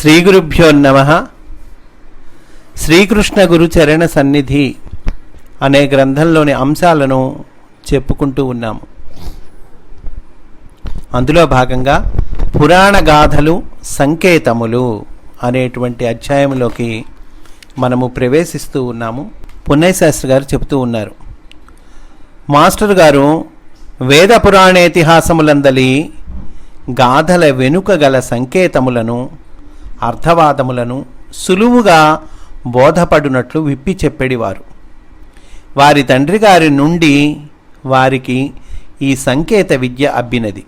శ్రీ గురుభ్యో నమ. శ్రీకృష్ణ గురు చరణ సన్నిధి అనే గ్రంథంలోని అంశాలను చెప్పుకుంటూ ఉన్నాము. అందులో భాగంగా పురాణ గాథలు సంకేతములు అనేటువంటి అధ్యాయంలోకి మనము ప్రవేశిస్తూ ఉన్నాము. పున్నయ్యశాస్త్రి గారు చెబుతూ ఉన్నారు. మాస్టర్ గారు వేద పురాణేతిహాసములందలి గాథల వెనుక గల సంకేతములను అర్థవాదములను సులువుగా బోధపడునట్లు విప్పి చెప్పేడివారు. వారి తండ్రి గారి నుండి వారికి ఈ సంకేత విద్య అబ్బినది.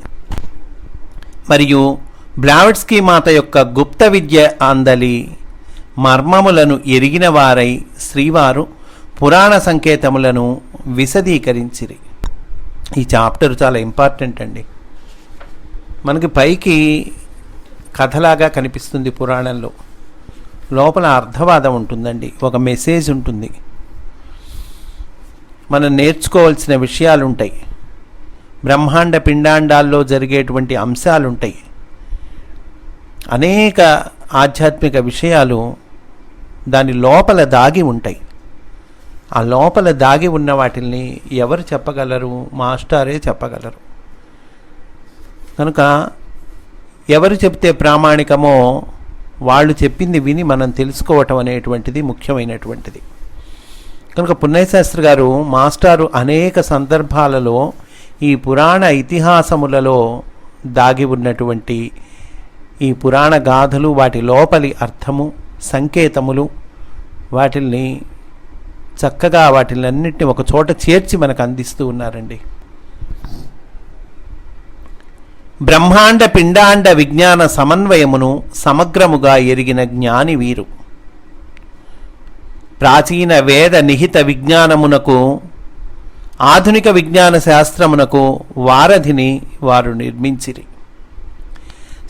మరియు బ్లావెట్స్కీ మాత యొక్క గుప్త విద్య అందలి మర్మములను ఎరిగిన వారై శ్రీవారు పురాణ సంకేతములను విశదీకరించిరి. ఈ చాప్టర్ చాలా ఇంపార్టెంట్ అండి. మనకి పైకి కథలాగా కనిపిస్తుంది పురాణంలో. లోపల అర్థవాదం ఉంటుందండి. ఒక మెసేజ్ ఉంటుంది. మనం నేర్చుకోవాల్సిన విషయాలు ఉంటాయి బ్రహ్మాండ పిండాండాల్లో జరిగేటువంటి అంశాలు ఉంటాయి అనేక ఆధ్యాత్మిక విషయాలు దాని లోపల దాగి ఉంటాయి. ఆ లోపల దాగి ఉన్న వాటిల్ని ఎవరు చెప్పగలరు? మాస్టారే చెప్పగలరు. కనుక ఎవరు చెప్తే ప్రామాణికమో వాళ్ళు చెప్పింది విని మనం తెలుసుకోవటం అనేటువంటిది ముఖ్యమైనటువంటిది. కనుక పున్నయశాస్త్రి గారు మాస్టారు అనేక సందర్భాలలో ఈ పురాణ ఇతిహాసములలో దాగి ఉన్నటువంటి ఈ పురాణ గాథలు వాటి లోపలి అర్థము సంకేతములు వాటిల్ని చక్కగా వాటిని అన్నింటినీ ఒక చోట చేర్చి మనకు అందిస్తూ ఉన్నారండి. బ్రహ్మాండ పిండాండ విజ్ఞాన సమన్వయమును సమగ్రముగా ఎరిగిన జ్ఞాని వీరు. ప్రాచీన వేద నిహిత విజ్ఞానమునకు ఆధునిక విజ్ఞాన శాస్త్రమునకు వారధిని వారు నిర్మించిరి.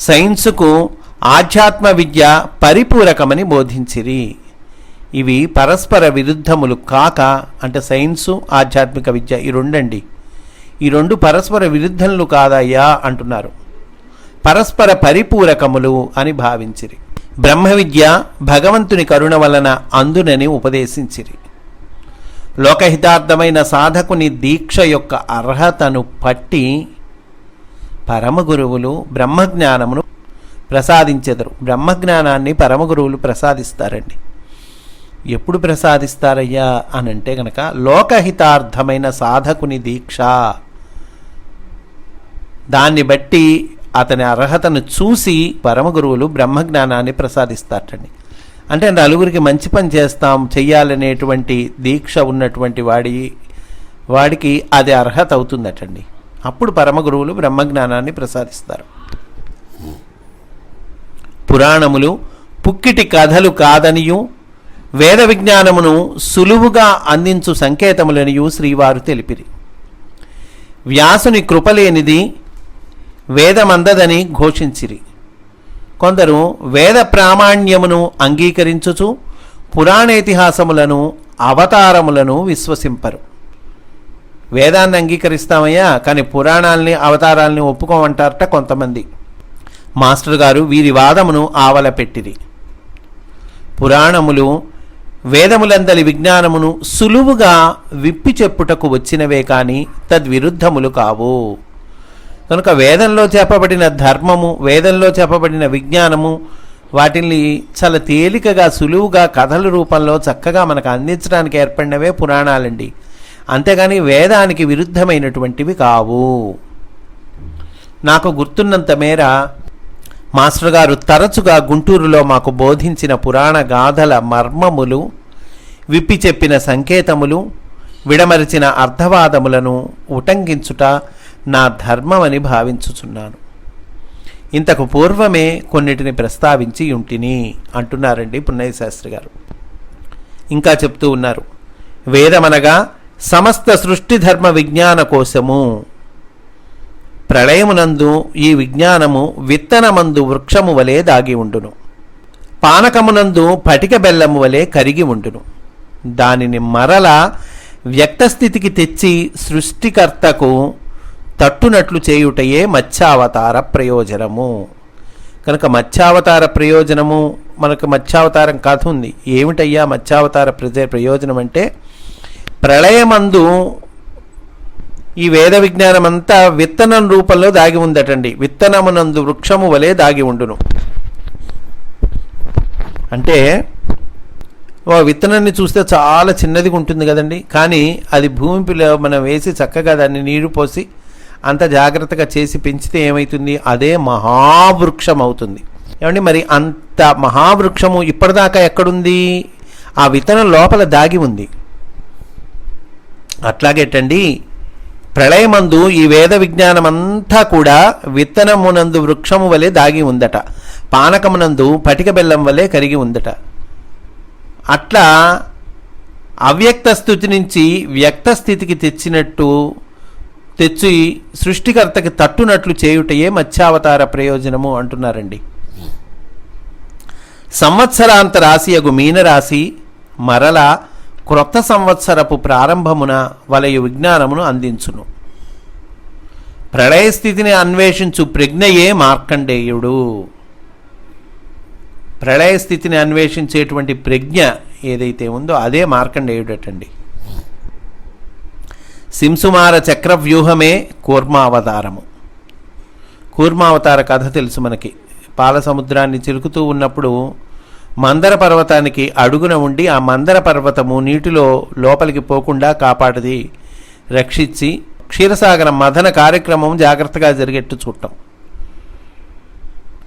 సైన్సుకు ఆధ్యాత్మ విద్య పరిపూరకమని బోధించిరి. ఇవి పరస్పర విరుద్ధములు కాక అంటే సైన్సు ఆధ్యాత్మిక విద్య ఈ రెండండి ఈ రెండు పరస్పర విరుద్ధములు కాదయ్యా అంటున్నారు. పరస్పర పరిపూరకములు అని భావించిరి. బ్రహ్మ విద్య భగవంతుని కరుణ వలన అందునని ఉపదేశించిరి. లోకహితార్థమైన సాధకుని దీక్ష యొక్క అర్హతను పట్టి పరమగురువులు బ్రహ్మజ్ఞానమును ప్రసాదించెదరు. బ్రహ్మజ్ఞానాన్ని పరమ గురువులు ప్రసాదిస్తారండి. ఎప్పుడు ప్రసాదిస్తారయ్యా అని అంటే గనక లోకహితార్థమైన సాధకుని దీక్ష. దాన్ని బట్టి అతని అర్హతను చూసి పరమగురువులు బ్రహ్మజ్ఞానాన్ని ప్రసాదిస్తారటండి. అంటే నలుగురికి మంచి పని చేస్తాం చెయ్యాలనేటువంటి దీక్ష ఉన్నటువంటి వాడి వాడికి అది అర్హత అవుతుందటండి. అప్పుడు పరమగురువులు బ్రహ్మజ్ఞానాన్ని ప్రసాదిస్తారు. పురాణములు పుక్కిటి కథలు కాదనియు వేద విజ్ఞానమును సులువుగా అందించు సంకేతములనియు శ్రీవారు తెలిపిరి. వ్యాసుని కృపలేనిది వేదమందదని ఘోషించిరి. కొందరు వేద ప్రామాణ్యమును అంగీకరించుచు పురాణేతిహాసములను అవతారములను విశ్వసింపరు. వేదాన్ని అంగీకరిస్తామయ్యా కానీ పురాణాలని అవతారాలని ఒప్పుకోమంటారట కొంతమంది. మాస్టర్ గారు వీరి వాదమును ఆవలపెట్టిరి. పురాణములు వేదములందలి విజ్ఞానమును సులువుగా విప్పి చెప్పుటకు వచ్చినవే కానీ తద్విరుద్ధములు కావు. కనుక వేదంలో చెప్పబడిన ధర్మము వేదంలో చెప్పబడిన విజ్ఞానము వాటిని చాలా తేలికగా సులువుగా కథల రూపంలో చక్కగా మనకు అందించడానికి ఏర్పడినవే పురాణాలండి. అంతేగాని వేదానికి విరుద్ధమైనటువంటివి కావు. నాకు గుర్తున్నంత మేర మాస్టర్ గారు తరచుగా గుంటూరులో మాకు బోధించిన పురాణ గాథల మర్మములు విప్పి చెప్పిన సంకేతములు విడమరిచిన అర్థవాదములను ఉటంకించుట నా ధర్మమని భావించుచున్నాను. ఇంతకు పూర్వమే కొన్నిటిని ప్రస్తావించి ఉంటిని అంటున్నారండి పున్నయ్యశాస్త్రి గారు. ఇంకా చెప్తూ ఉన్నారు వేదమనగా సమస్త సృష్టి ధర్మ విజ్ఞాన కోశము ప్రళయమునందు ఈ విజ్ఞానము విత్తనమందు వృక్షము వలె దాగి ఉండును. పానకమునందు పటిక బెల్లము వలె కరిగి ఉండును. దానిని మరల వ్యక్తస్థితికి తెచ్చి సృష్టికర్తకు తట్టునట్లు చేయుటయే మత్స్యావతార ప్రయోజనము. కనుక మత్స్యావతార ప్రయోజనము మనకు మత్స్యావతారం కథ ఉంది. ఏమిటయ్యా మత్స్యావతార ప్రజ ప్రయోజనం అంటే ప్రళయమందు ఈ వేద విజ్ఞానం అంతా విత్తనం రూపంలో దాగి ఉందటండి. విత్తనమునందు వృక్షము వలె దాగి ఉండును. అంటే విత్తనాన్ని చూస్తే చాలా చిన్నదిగా ఉంటుంది కదండి. కానీ అది భూమిలో మనం వేసి చక్కగా దాన్ని నీరు పోసి అంత జాగ్రత్తగా చేసి పెంచితే ఏమవుతుంది అదే మహావృక్షం అవుతుంది. ఏమండి మరి అంత మహావృక్షము ఇప్పటిదాకా ఎక్కడుంది? ఆ విత్తనం లోపల దాగి ఉంది. అట్లాగేటండి ప్రళయమందు ఈ వేద విజ్ఞానం అంతా కూడా విత్తనమునందు వృక్షము వలె దాగి ఉందట. పానకమునందు పటిక బెల్లం వలె కరిగి ఉందట. అట్లా అవ్యక్త స్థితి నుంచి వ్యక్త స్థితికి తెచ్చినట్టు తెచ్చి సృష్టికర్తకి తట్టునట్లు చేయుటయే మత్స్యావతార ప్రయోజనము అంటున్నారండి. సంవత్సరాంత రాశియగు మీనరాశి మరల క్రొత్త సంవత్సరపు ప్రారంభమున వలయు విజ్ఞానమును అందించును. ప్రళయ స్థితిని అన్వేషించు ప్రజ్ఞయే మార్కండేయుడు. ప్రళయ స్థితిని అన్వేషించేటువంటి ప్రజ్ఞ ఏదైతే ఉందో అదే మార్కండేయుడటండి. సింసుమార చక్రవ్యూహమే కూర్మావతారము. కూర్మావతార కథ తెలుసు మనకి. పాల సముద్రాన్ని చిలుకుతూ ఉన్నప్పుడు మందర పర్వతానికి అడుగున ఉండి ఆ మందర పర్వతము నీటిలో లోపలికి పోకుండా కాపాడది రక్షించి క్షీరసాగర మదన కార్యక్రమం జాగ్రత్తగా జరిగేట్టు చూడటం.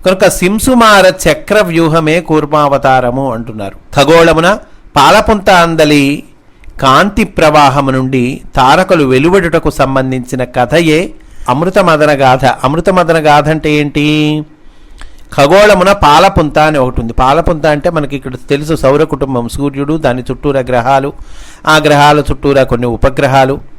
కనుక సింసుమార చక్ర వ్యూహమే కూర్మావతారము అంటున్నారు. ఖగోళమున పాలపుంత అందలి కాంతి ప్రవాహము నుండి తారకలు వెలువడుటకు సంబంధించిన కథయే అమృతమదన గాథ. అమృతమదన గాథ అంటే ఏంటి? ఖగోళమున పాలపుంత అని ఒకటి ఉంది. పాలపుంత అంటే మనకి ఇక్కడ తెలుసు సౌర కుటుంబం సూర్యుడు దాని చుట్టూరా గ్రహాలు ఆ గ్రహాల చుట్టూరా కొన్ని ఉపగ్రహాలు.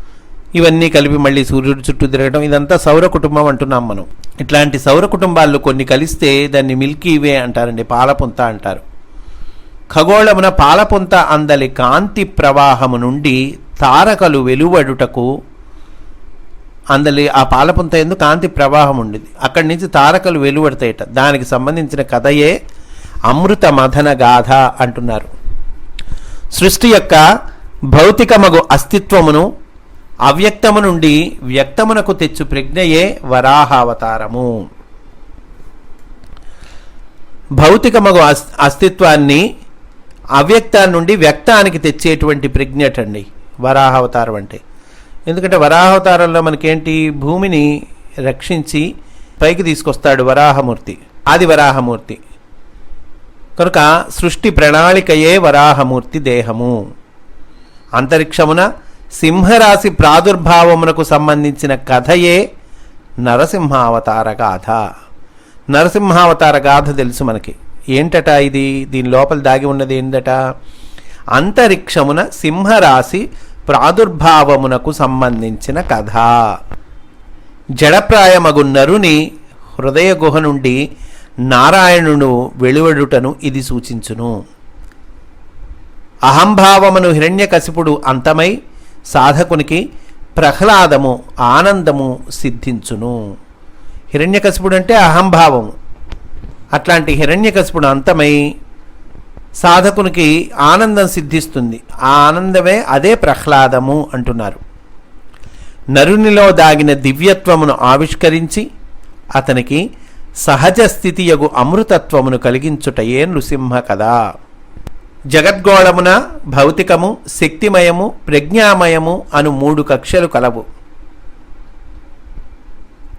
ఇవన్నీ కలిపి మళ్ళీ సూర్యుడి చుట్టూ తిరగడం ఇదంతా సౌర కుటుంబం అంటున్నాం మనం. ఇట్లాంటి సౌర కుటుంబాల్లో కొన్ని కలిస్తే దాన్ని మిల్కీ వే అంటారండి పాలపుంత అంటారు. ఖగోళమున పాలపుంత అందలి కాంతి ప్రవాహము నుండి తారకలు వెలువడుటకు అందలి ఆ పాలపుంత ఎందు కాంతి ప్రవాహం ఉండేది. అక్కడి నుంచి తారకలు వెలువడతాయట. దానికి సంబంధించిన కథయే అమృత మథన గాథ అంటున్నారు. సృష్టి యొక్క భౌతికమగు అస్తిత్వమును అవ్యక్తము నుండి వ్యక్తమునకు తెచ్చు ప్రజ్ఞయే వరాహావతారము. భౌతికమగు అస్ అస్తిత్వాన్ని అవ్యక్తాన్ని నుండి వ్యక్తానికి తెచ్చేటువంటి ప్రజ్ఞటండి. వరాహావతారం అంటే. ఎందుకంటే వరాహావతారంలో మనకేంటి? భూమిని రక్షించి పైకి తీసుకొస్తాడు వరాహమూర్తి. ఆది వరాహమూర్తి. కనుక సృష్టి ప్రణాళికయే వరాహమూర్తి దేహము. అంతరిక్షమున సింహరాశి ప్రాదుర్భావమునకు సంబంధించిన కథయే నరసింహావతార గాథ నరసింహావతార గాథ తెలుసు మనకి. ఏంటట ఇది? దీని లోపల దాగి ఉన్నది ఏంటట అంతరిక్షమున సింహరాశి ప్రాదుర్భావమునకు సంబంధించిన కథ. జడప్రాయమగు నరుని హృదయ గుహ నుండి నారాయణుడు వెలువడుటను ఇది సూచించును. అహంభావమును హిరణ్యకశిపుడు అంతమై సాధకునికి ప్రహ్లాదము ఆనందము సిద్ధించును. హిరణ్యకశిపుడు అంటే అహంభావము. అట్లాంటి హిరణ్యకశిపుడు అంతమై సాధకునికి ఆనందం సిద్ధిస్తుంది. ఆ ఆనందమే అదే ప్రహ్లాదము అంటున్నారు. నరునిలో దాగిన దివ్యత్వమును ఆవిష్కరించి అతనికి సహజ స్థితియగు అమృతత్వమును కలిగించుటయే నృసింహ కదా జగద్గోళమున భౌతికము శక్తిమయము ప్రజ్ఞామయము అను మూడు కక్షలు కలవు.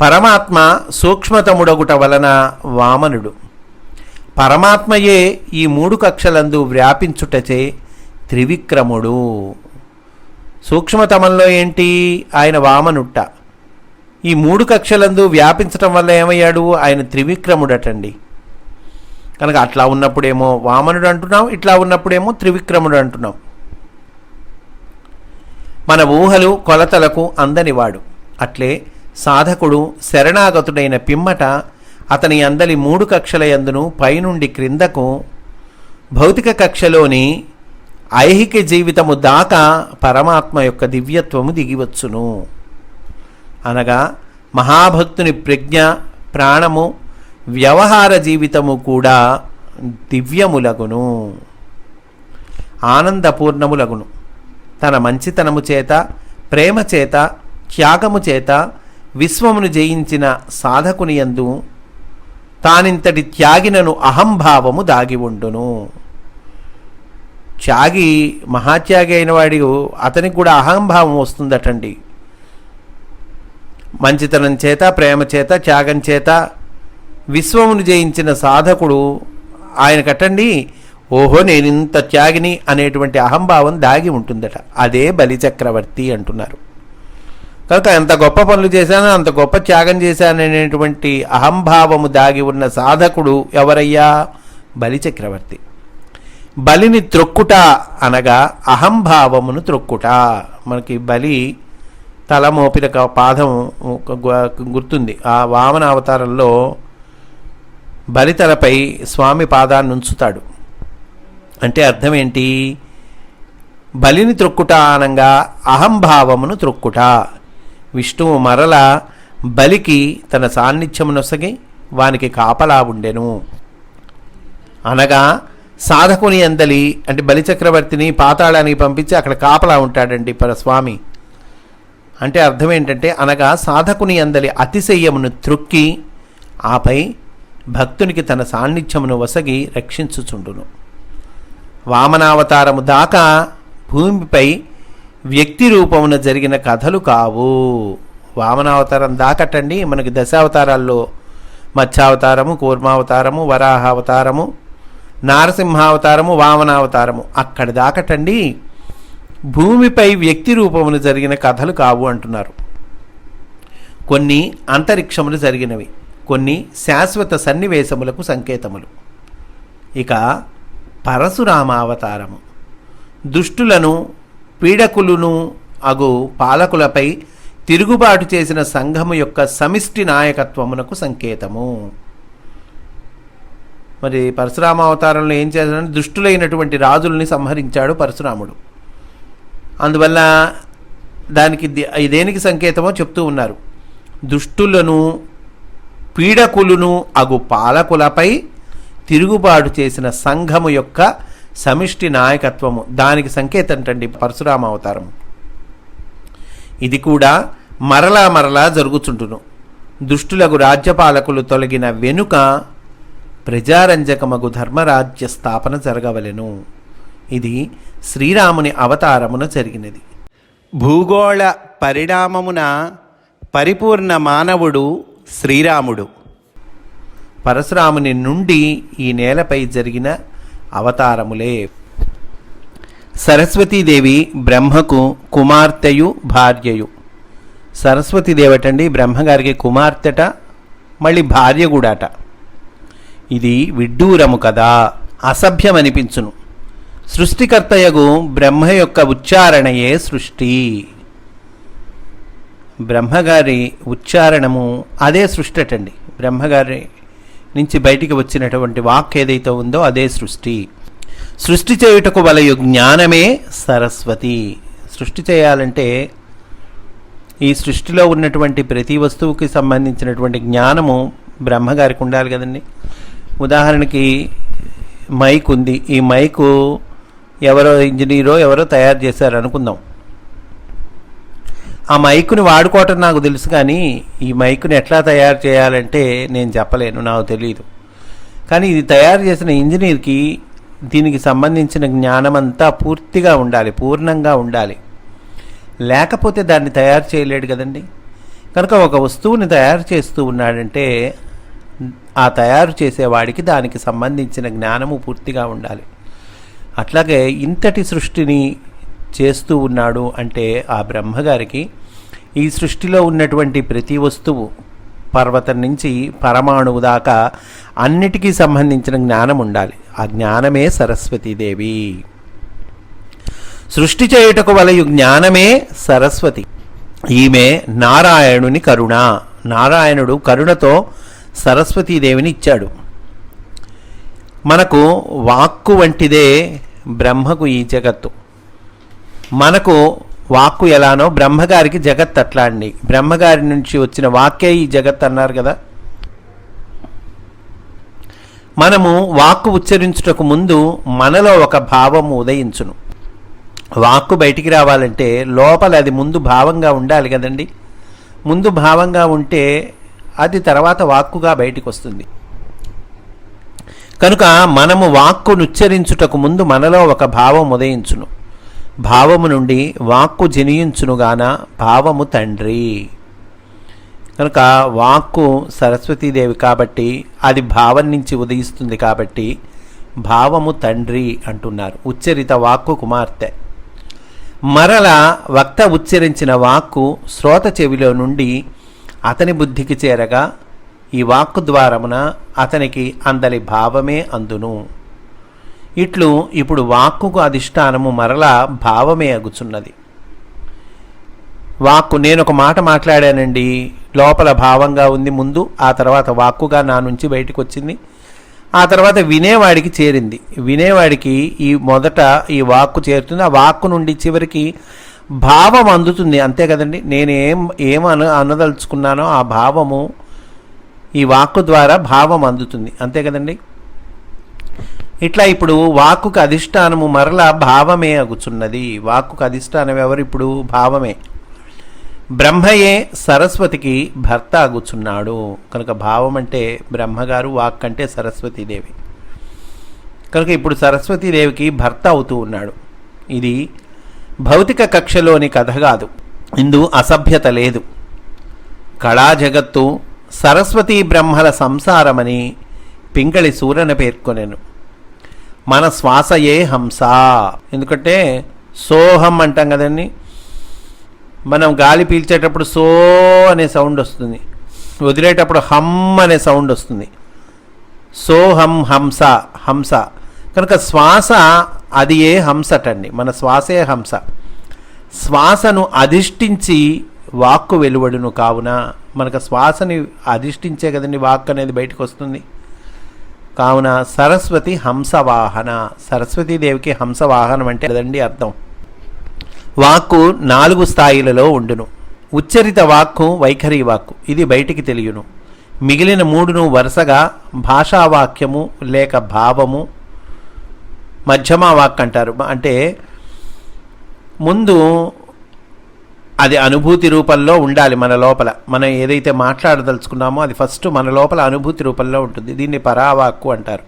పరమాత్మ సూక్ష్మతముడగుట వలన వామనుడు. పరమాత్మయే ఈ మూడు కక్షలందు వ్యాపించుటచే త్రివిక్రముడు. సూక్ష్మతమంలో ఏంటి? ఆయన వామనుట్ట. ఈ మూడు కక్షలందు వ్యాపించటం వల్ల ఏమయ్యాడు? ఆయన త్రివిక్రముడటండి. కనుక అట్లా ఉన్నప్పుడేమో వామనుడు అంటున్నాం ఇట్లా ఉన్నప్పుడేమో త్రివిక్రముడు అంటున్నాం మన ఊహలు కొలతలకు అందనివాడు. అట్లే సాధకుడు శరణాగతుడైన పిమ్మట అతని అందలి మూడు కక్షల యందును పైనుండి క్రిందకు భౌతిక కక్షలోని ఐహిక జీవితము దాకా పరమాత్మ యొక్క దివ్యత్వము దిగివచ్చును. అనగా మహాభక్తుని ప్రజ్ఞ ప్రాణము వ్యవహార జీవితము కూడా దివ్యములగును. ఆనందపూర్ణములగును. తన మంచితనము చేత ప్రేమ చేత త్యాగము చేత విశ్వమును జయించిన సాధకుని యందు తానింతటి త్యాగినను అహంభావము దాగి ఉండును. త్యాగి మహాత్యాగి అయిన వాడి అతనికి కూడా అహంభావం వస్తుందటండి. మంచితనం చేత ప్రేమ చేత త్యాగం చేత విశ్వమును జయించిన సాధకుడు ఆయన కట్టండి. ఓహో నేను ఇంత త్యాగిని అనేటువంటి అహంభావం దాగి ఉంటుందట. అదే బలిచక్రవర్తి అంటున్నారు. కనుక ఎంత గొప్ప పనులు చేశానో అంత గొప్ప త్యాగం చేశాననేటువంటి అహంభావము దాగి ఉన్న సాధకుడు ఎవరయ్యా? బలిచక్రవర్తి. బలిని త్రొక్కుట అనగా అహంభావమును త్రొక్కుట. మనకి బలి తల మోపిన పాదం గుర్తుంది. ఆ వామన అవతారంలో బలితలపై స్వామి పాదాన్నుంచుతాడు. అంటే అర్థం ఏంటి? బలిని త్రొక్కుట అనంగా అహంభావమును త్రొక్కుట. విష్ణువు మరల బలికి తన సాన్నిధ్యమునొసగి వానికి కాపలా ఉండెను. అనగా సాధకుని అందలి అంటే బలిచక్రవర్తిని పాతాళానికి పంపించి అక్కడ కాపలా ఉంటాడండి పర స్వామి అంటే అర్థం ఏంటంటే అనగా సాధకుని అందలి అతిశయమును త్రొక్కి ఆపై భక్తునికి తన సాన్నిధ్యమును వసగి రక్షించుచుండును. వామనావతారము దాకా భూమిపై వ్యక్తి రూపమున జరిగిన కథలు కావు. వామనావతారం దాకటండి మనకి దశావతారాల్లో మత్స్యావతారము కూర్మావతారము వరాహావతారము నారసింహావతారము వామనావతారము అక్కడి దాకటండి భూమిపై వ్యక్తి రూపమును జరిగిన కథలు కావు అంటున్నారు. కొన్ని అంతరిక్షములు జరిగినవి. కొన్ని శాశ్వత సన్నివేశములకు సంకేతములు. ఇక పరశురామావతారము. దుష్టులను పీడకులను అగు పాలకులపై తిరుగుబాటు చేసిన సంఘము యొక్క సమిష్టి నాయకత్వమునకు సంకేతము. మరి పరశురామ అవతారంలో ఏం చేశాడంటే దుష్టులైనటువంటి రాజుల్ని సంహరించాడు పరశురాముడు. అందువల్ల దానికి దేనికి సంకేతమో చెప్తూ ఉన్నారు. దుష్టులను పీడకులను అగు పాలకులపై తిరుగుబాటు చేసిన సంఘము యొక్క సమిష్టి నాయకత్వము. దానికి సంకేతంటండి పరశురామ అవతారం. ఇది కూడా మరలా మరలా జరుగుచుంటును దుష్టులకు రాజ్యపాలకులు తొలగిన వెనుక ప్రజారంజకమగు ధర్మరాజ్య స్థాపన జరగవలెను. ఇది శ్రీరాముని అవతారమున జరిగినది. భూగోళ పరిణామమున పరిపూర్ణ మానవుడు శ్రీరాముడు. పరశురాముని నుండి ఈ నేలపై జరిగిన అవతారములే. సరస్వతీదేవి బ్రహ్మకు కుమార్తెయు భార్యయు. సరస్వతీదేవటండి బ్రహ్మగారికి కుమార్తెట మళ్ళీ భార్య కూడాట ఇది విడ్డూరము కదా అసభ్యమనిపించును. సృష్టికర్తయగు బ్రహ్మ యొక్క ఉచ్చారణయే సృష్టి. బ్రహ్మగారి ఉచ్చారణము అదే సృష్టి అటండి బ్రహ్మగారి నుంచి బయటికి వచ్చినటువంటి వాక్ ఏదైతే ఉందో అదే సృష్టి. సృష్టి చేయుటకు వలయు జ్ఞానమే సరస్వతి. సృష్టి చేయాలంటే ఈ సృష్టిలో ఉన్నటువంటి ప్రతి వస్తువుకి సంబంధించినటువంటి జ్ఞానము బ్రహ్మగారికి ఉండాలి కదండి. ఉదాహరణకి మైక్ ఉంది. ఈ మైకు ఎవరో ఇంజనీరో ఎవరో తయారు చేశారు అనుకుందాం ఆ మైకుని వాడుకోవటం నాకు తెలుసు కానీ ఈ మైకుని ఎట్లా తయారు చేయాలంటే నేను చెప్పలేను నాకు తెలియదు కానీ ఇది తయారు చేసిన ఇంజనీర్కి దీనికి సంబంధించిన జ్ఞానం అంతా పూర్తిగా ఉండాలి పూర్ణంగా ఉండాలి. లేకపోతే దాన్ని తయారు చేయలేడు కదండి. కనుక ఒక వస్తువుని తయారు చేస్తూ ఉన్నాడంటే ఆ తయారు చేసేవాడికి దానికి సంబంధించిన జ్ఞానము పూర్తిగా ఉండాలి. అట్లాగే ఇంతటి సృష్టిని చేస్తూ ఉన్నాడు అంటే ఆ బ్రహ్మగారికి ఈ సృష్టిలో ఉన్నటువంటి ప్రతి వస్తువు పర్వతం నుంచి పరమాణువు దాకా అన్నిటికీ సంబంధించిన జ్ఞానం ఉండాలి. ఆ జ్ఞానమే సరస్వతీదేవి సృష్టి చేయుటకు వలయు జ్ఞానమే సరస్వతి. ఈమె నారాయణుని కరుణ. నారాయణుడు కరుణతో సరస్వతీదేవిని ఇచ్చాడు. మనకు వాక్కు వంటిదే బ్రహ్మకు ఈ జగత్తు. మనకు వాక్కు ఎలానో బ్రహ్మగారికి జగత్ అట్లా అండి బ్రహ్మగారి నుంచి వచ్చిన వాక్యే ఈ జగత్ అన్నారు కదా? మనము వాక్కు ఉచ్చరించుటకు ముందు మనలో ఒక భావం ఉదయించును. వాక్కు బయటికి రావాలంటే లోపల అది ముందు భావంగా ఉండాలి కదండి? ముందు భావంగా ఉంటే అది తర్వాత వాక్కుగా బయటికి వస్తుంది కనుక మనము వాక్కును ఉచ్చరించుటకు ముందు మనలో ఒక భావం ఉదయించును. భావము నుండి వాక్కు జనియించునుగాన భావము తండ్రి. కనుక వాక్కు సరస్వతీదేవి కాబట్టి అది భావం నుంచి ఉదయిస్తుంది కాబట్టి భావము తండ్రి అంటున్నారు ఉచ్చరిత వాక్కు కుమార్తె. మరల వక్త ఉచ్చరించిన వాక్కు శ్రోత చెవిలో నుండి అతని బుద్ధికి చేరగా ఈ వాక్కు ద్వారమున అతనికి అందలి భావమే అందును. ఇట్లు ఇప్పుడు వాక్కుకు అధిష్టానము మరలా భావమే అగుచున్నది. వాక్కు నేను ఒక మాట మాట్లాడానండి లోపల భావంగా ఉంది ముందు ఆ తర్వాత వాక్కుగా నా నుంచి బయటకు వచ్చింది ఆ తర్వాత వినేవాడికి చేరింది. వినేవాడికి ఈ మొదట ఈ వాక్కు చేరుతుంది. ఆ వాక్కు నుండి చివరికి భావం అందుతుంది. అంతే కదండి నేను ఏం ఏం అనదలుచుకున్నానో ఆ భావము ఈ వాక్కు ద్వారా భావం అందుతుంది. అంతే కదండి? ఇట్లా ఇప్పుడు వాక్కుకు అధిష్టానము మరలా భావమే అగుచున్నది. వాక్కుకు అధిష్టానం ఎవరు ఇప్పుడు? భావమే. బ్రహ్మయే సరస్వతికి భర్త అగుచున్నాడు. కనుక భావం అంటే బ్రహ్మగారు వాక్ అంటే సరస్వతీదేవి. కనుక ఇప్పుడు సరస్వతీదేవికి భర్త అవుతూ ఉన్నాడు. ఇది భౌతిక కక్షలోని కథ కాదు. ఇందు అసభ్యత లేదు. కళా జగత్తు సరస్వతీ బ్రహ్మల సంసారమని పింగళి సూరన పేర్కొనెను. మన శ్వాసయే హంస. ఎందుకంటే సోహం అంటాం కదండి. మనం గాలి పీల్చేటప్పుడు సో అనే సౌండ్ వస్తుంది. వదిలేటప్పుడు హమ్ అనే సౌండ్ వస్తుంది. సోహం హంస హంస. కనుక శ్వాస అది ఏ హంసటండి. మన శ్వాసే హంస. శ్వాసను అధిష్ఠించి వాక్కు వెలువడును కావున మనకు శ్వాసని అధిష్ఠించే కదండి వాక్ అనేది బయటకు వస్తుంది. కావున సరస్వతి హంసవాహన. సరస్వతీదేవికి హంసవాహనం అంటే అదండి అర్థం. వాక్కు నాలుగు స్థాయిలలో ఉండును. ఉచ్చరిత వాక్కు వైఖరి వాక్కు ఇది బయటికి తెలియను. మిగిలిన మూడును వరుసగా భాషావాక్యము లేక భావము మధ్యమా వాక్ అంటారు. అంటే ముందు అది అనుభూతి రూపంలో ఉండాలి మన లోపల. మనం ఏదైతే మాట్లాడదలుచుకున్నామో అది ఫస్ట్ మన లోపల అనుభూతి రూపంలో ఉంటుంది. దీన్ని పరావాక్కు అంటారు.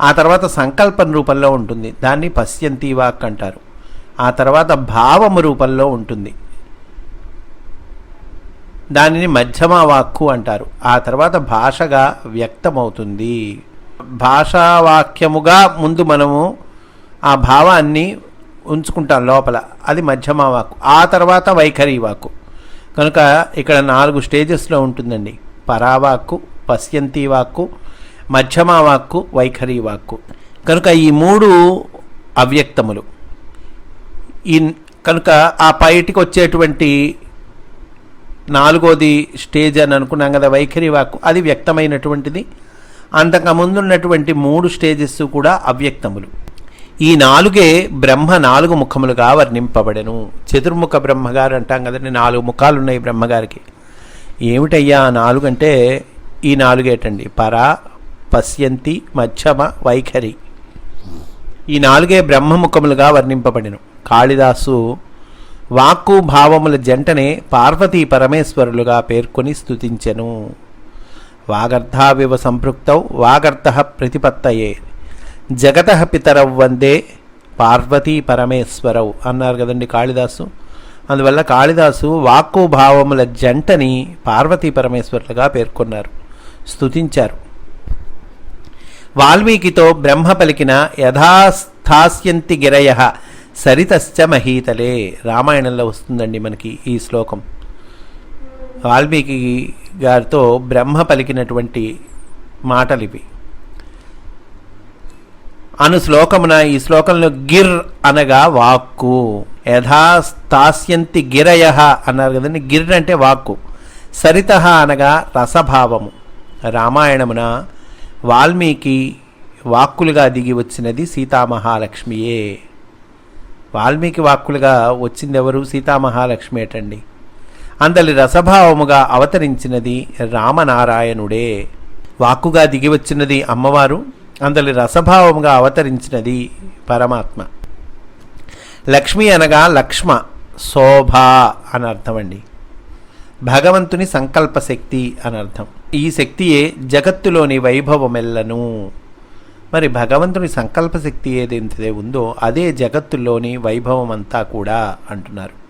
ఆ తర్వాత సంకల్పం రూపంలో ఉంటుంది. దాన్ని పశ్యంతి వాక్ అంటారు. ఆ తర్వాత భావము రూపంలో ఉంటుంది. దానిని మధ్యమ వాక్కు అంటారు. ఆ తర్వాత భాషగా వ్యక్తమవుతుంది. భాషావాక్యముగా ముందు మనము ఆ భావాన్ని ఉంచుకుంటాం లోపల. అది మధ్యమ వాక్కు. ఆ తర్వాత వైఖరి వాక్కు. కనుక ఇక్కడ నాలుగు స్టేజెస్లో ఉంటుందండి. పరావాక్కు పశ్యంతి వాక్కు మధ్యమ వాక్కు వైఖరి వాక్కు. కనుక ఈ మూడు అవ్యక్తములు. ఈ కనుక ఆ బయటికి వచ్చేటువంటి నాలుగోది స్టేజ్ అని అనుకున్నాం కదా వైఖరి వాక్కు. అది వ్యక్తమైనటువంటిది. అంతకు ముందున్నటువంటి మూడు స్టేజెస్ కూడా అవ్యక్తములు. ఈ నాలుగే బ్రహ్మ నాలుగు ముఖములుగా వర్ణింపబడెను. చతుర్ముఖ బ్రహ్మగారు అంటాం కదండి నాలుగు ముఖాలు ఉన్నాయి బ్రహ్మగారికి. ఏమిటయ్యా నాలుగంటే నాలుగు అంటే ఈ నాలుగేటండి పర పశ్యంతి మధ్యమ వైఖరి. ఈ నాలుగే బ్రహ్మముఖములుగా వర్ణింపబడిను. కాళిదాసు వాక్కు భావముల జంటనే పార్వతీ పరమేశ్వరులుగా పేర్కొని స్తుతించెను. వాగర్థావివ సంపృక్తౌ వాగర్థ ప్రతిపత్తయే. జగత పితరవ్ వందే పార్వతీ పరమేశ్వరవు అన్నారు కదండి కాళిదాసు. అందువల్ల కాళిదాసు వాక్కు భావముల జంటని పార్వతీ పరమేశ్వరులుగా పేర్కొన్నారు స్తుతించారు. వాల్మీకితో బ్రహ్మ పలికిన యథాస్థాస్యంతి గిరయ సరితశ్చ మహీతలే రామాయణంలో వస్తుందండి మనకి ఈ శ్లోకం. వాల్మీకి గారితో బ్రహ్మ పలికినటువంటి మాటలు ఇవి అను శ్లోకమున ఈ శ్లోకంలో గిర్ అనగా వాక్కు. యథాస్థాస్యంతి గిరయ అన్నారు కదండి. గిర్ అంటే వాక్కు. సరిత అనగా రసభావము. రామాయణమున వాల్మీకి వాక్కులుగా దిగి వచ్చినది సీతామహాలక్ష్మియే. వాల్మీకి వాక్కులుగా వచ్చింది ఎవరు సీతామహాలక్ష్మి ఏటండి అందలి రసభావముగా అవతరించినది రామనారాయణుడే. వాక్కుగా దిగి వచ్చినది అమ్మవారు. అందరి రసభావముగా అవతరించినది పరమాత్మ. లక్ష్మి అనగా లక్ష్మ శోభ అని అర్థం అండి భగవంతుని సంకల్ప శక్తి అని అర్థం. ఈ శక్తియే జగత్తులోని వైభవమెల్లను. మరి భగవంతుని సంకల్ప శక్తి ఏదైతే ఉందో అదే జగత్తులోని వైభవం అంతా కూడా అంటున్నారు.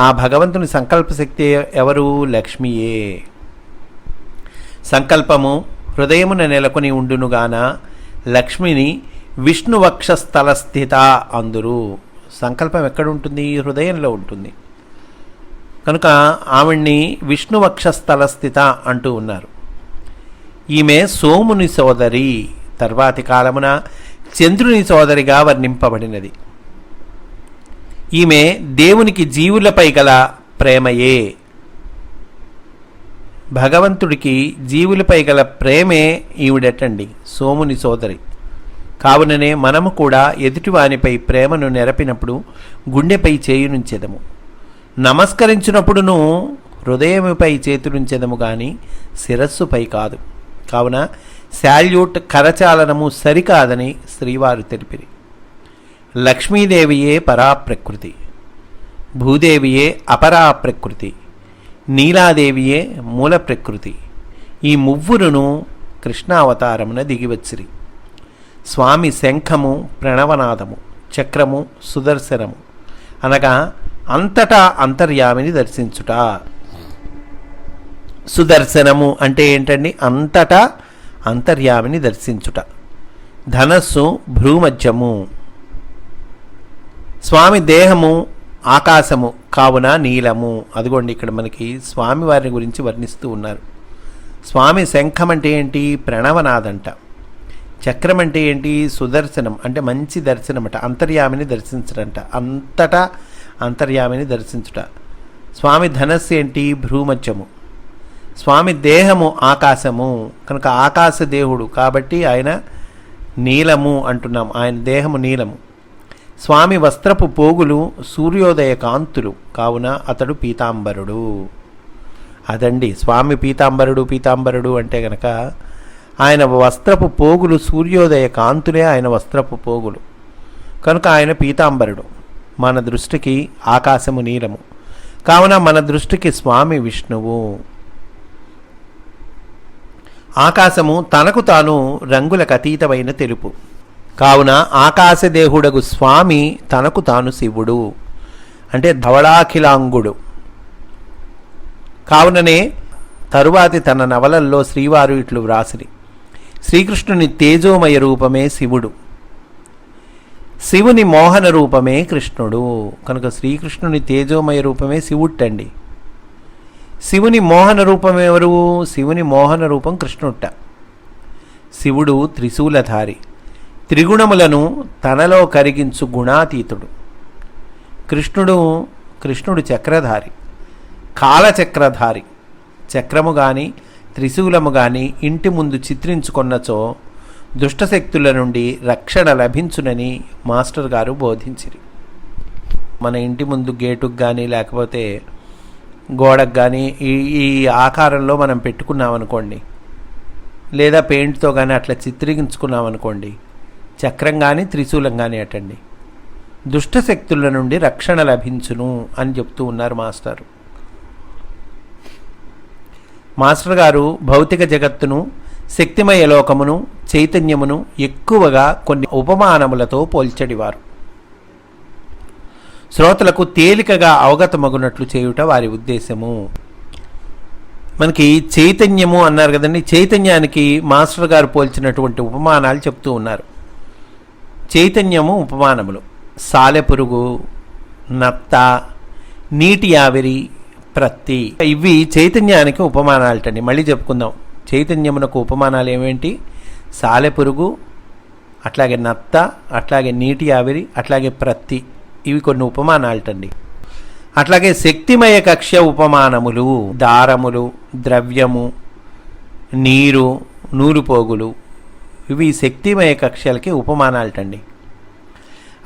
ఆ భగవంతుని సంకల్ప శక్తి ఎవరు? లక్ష్మియే. సంకల్పము హృదయమున నెలకొని ఉండునుగాన? లక్ష్మిని విష్ణువక్షస్థల స్థిత అందురు. సంకల్పం ఎక్కడ ఉంటుంది హృదయంలో ఉంటుంది. కనుక ఆవిడ్ని విష్ణువక్షస్థల స్థిత అంటూ ఉన్నారు. ఈమె సోముని సోదరి. తర్వాతి కాలమున చంద్రుని సోదరిగా వర్ణింపబడినది. ఈమె దేవునికి జీవులపై గల ప్రేమయే. భగవంతుడికి జీవులపై గల ప్రేమే ఈవిడటండి సోముని సోదరి. కావుననే మనము కూడా ఎదుటివానిపై ప్రేమను నెరపినప్పుడు గుండెపై చేయునుంచెదము. నమస్కరించినప్పుడును హృదయముపై చేతులుంచెదము కానీ శిరస్సుపై కాదు. కావున శాల్యూట్ కరచాలనము సరికాదని శ్రీవారు తెలిపిరి. లక్ష్మీదేవియే పరాప్రకృతి. భూదేవియే అపరా ప్రకృతి నీలాదేవియే మూల ప్రకృతి. ఈ మువ్వురును కృష్ణావతారమున దిగివచ్చిరి. స్వామి శంఖము ప్రణవనాదము చక్రము సుదర్శనము. అనగా అంతటా అంతర్యామిని దర్శించుట. సుదర్శనము అంటే ఏంటండి? అంతటా అంతర్యామిని దర్శించుట. ధనస్సు భ్రూమధ్యము. స్వామి దేహము ఆకాశము కావున నీలము. అదిగోండి ఇక్కడ మనకి స్వామి వారిని గురించి వర్ణిస్తూ ఉన్నారు. స్వామి శంఖం అంటే ఏంటి? ప్రణవనాథంట చక్రం అంటే ఏంటి? సుదర్శనం. అంటే మంచి దర్శనం అట అంతర్యామిని దర్శించడంట. అంతటా అంతర్యామిని దర్శించుట. స్వామి ధనస్సు ఏంటి? భ్రూమధ్యము. స్వామి దేహము ఆకాశము. కనుక ఆకాశ దేవుడు కాబట్టి ఆయన నీలము అంటున్నాం. ఆయన దేహము నీలము. స్వామి వస్త్రపు పోగులు సూర్యోదయ కాంతులు కావున అతడు పీతాంబరుడు. అదండి స్వామి పీతాంబరుడు పీతాంబరుడు అంటే గనక ఆయన వస్త్రపు పోగులు సూర్యోదయ కాంతులే ఆయన వస్త్రపు పోగులు. కనుక ఆయన పీతాంబరుడు. మన దృష్టికి ఆకాశము నీలము. కావున మన దృష్టికి స్వామి విష్ణువు. ఆకాశము తనకు తాను రంగులకు అతీతమైన తెలుపు. కావున ఆకాశదేహుడగు స్వామి తనకు తాను శివుడు. అంటే ధవళాఖిలాంగుడు. కావుననే తరువాతి తన నవలల్లో శ్రీవారు ఇట్లు వ్రాసిరి. శ్రీకృష్ణుని తేజోమయ రూపమే శివుడు. శివుని మోహన రూపమే కృష్ణుడు. కనుక శ్రీకృష్ణుని తేజోమయ రూపమే శివుట్టండి. శివుని మోహన రూపం ఎవరు? శివుని మోహన రూపం కృష్ణుట్ట. శివుడు త్రిశూలధారి. త్రిగుణములను తనలో కరిగించు గుణాతీతుడు. కృష్ణుడు కృష్ణుడు చక్రధారి కాలచక్రధారి. చక్రము గాని త్రిశూలము గాని ఇంటి ముందు చిత్రించుకొన్నచో దుష్టశక్తుల నుండి రక్షణ లభించునని మాస్టర్ గారు బోధించిరి. మన ఇంటి ముందు గేటుకు కానీ లేకపోతే గోడకు కానీ ఈ ఈ ఆకారంలో మనం పెట్టుకున్నామనుకోండి లేదా పెయింట్తో కానీ అట్లా చిత్రించుకున్నాం అనుకోండి చక్రం కానీ త్రిశూలం కానీ అటండి. దుష్టశక్తుల నుండి రక్షణ లభించును అని చెప్తూ ఉన్నారు మాస్టర్. మాస్టర్ గారు భౌతిక జగత్తును శక్తిమయ లోకమును చైతన్యమును ఎక్కువగా కొన్ని ఉపమానములతో పోల్చడివారు. శ్రోతలకు తేలికగా అవగతమగునట్లు చేయుట వారి ఉద్దేశము. మనకి చైతన్యము అన్నారు కదండి చైతన్యానికి మాస్టర్ గారు పోల్చినటువంటి ఉపమానాలు చెప్తూ ఉన్నారు. చైతన్యము ఉపమానములు. సాలెపురుగు నత్త నీటి ఆవిరి ప్రత్తి. ఇవి చైతన్యానికి ఉపమానాలటండి. మళ్ళీ చెప్పుకుందాం. చైతన్యమునకు ఉపమానాలు ఏమేంటి? సాలెపురుగు అట్లాగే నత్త అట్లాగే నీటి ఆవిరి అట్లాగే ప్రత్తి. ఇవి కొన్ని ఉపమానాలటండి. అట్లాగే శక్తిమయ కక్ష్య ఉపమానములు దారములు ద్రవ్యము నీరు నూలుపోగులు. ఇవి శక్తిమయ కక్ష్యలకి ఉపమానాలటండి.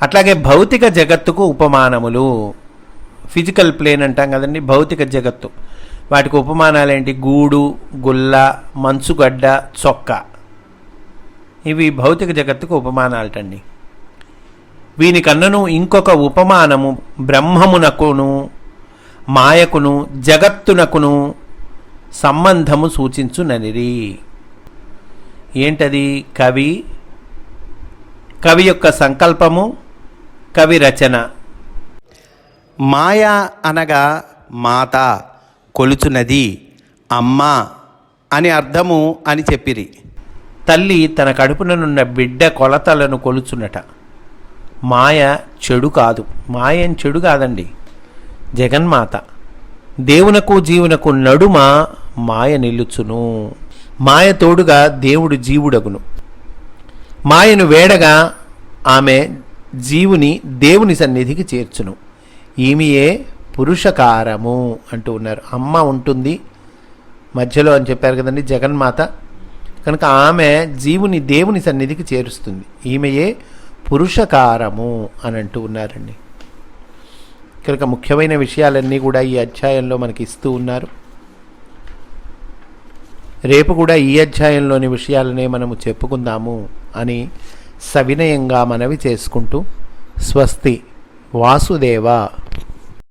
అట్లాగే భౌతిక జగత్తుకు ఉపమానములు. ఫిజికల్ ప్లేన్ అంటాం కదండి భౌతిక జగత్తు. వాటికి ఉపమానాలు ఏంటి గూడు గుల్ల మంచుగడ్డ చొక్క. ఇవి భౌతిక జగత్తుకు ఉపమానాలటండి. వీనికన్నను ఇంకొక ఉపమానము బ్రహ్మమునకును మాయకును జగత్తునకును సంబంధము సూచించుననిరి. ఏంటది? కవి. కవి యొక్క సంకల్పము కవి రచన. మాయ అనగా మాత కొలుచున్నది అమ్మ అని అర్థము అని చెప్పిరి. తల్లి తన కడుపుననున్న బిడ్డ కొలతలను కొలుచున్నట మాయ చెడు కాదు. మాయ చెడు కాదండి. జగన్మాత. దేవునకు జీవునకు నడుమ మాయ నిలుచును. మాయ తోడుగా దేవుడు జీవుడగును. మాయను వేడగా ఆమె జీవుని దేవుని సన్నిధికి చేర్చును. ఈమెయే పురుషకారము అంటూ ఉన్నారు. అమ్మ ఉంటుంది మధ్యలో అని చెప్పారు కదండి జగన్మాత. కనుక ఆమె జీవుని దేవుని సన్నిధికి చేరుస్తుంది. ఈమెయే పురుషకారము అని అంటూ ఉన్నారండి. కనుక ముఖ్యమైన విషయాలన్నీ కూడా ఈ అధ్యాయంలో మనకి ఇస్తూ ఉన్నారు. రేపు కూడా ఈ అధ్యాయంలోని విషయాలనే మనము చెప్పుకుందాము అని సవినయంగా మనవి చేసుకుంటూ స్వస్తి వాసుదేవ.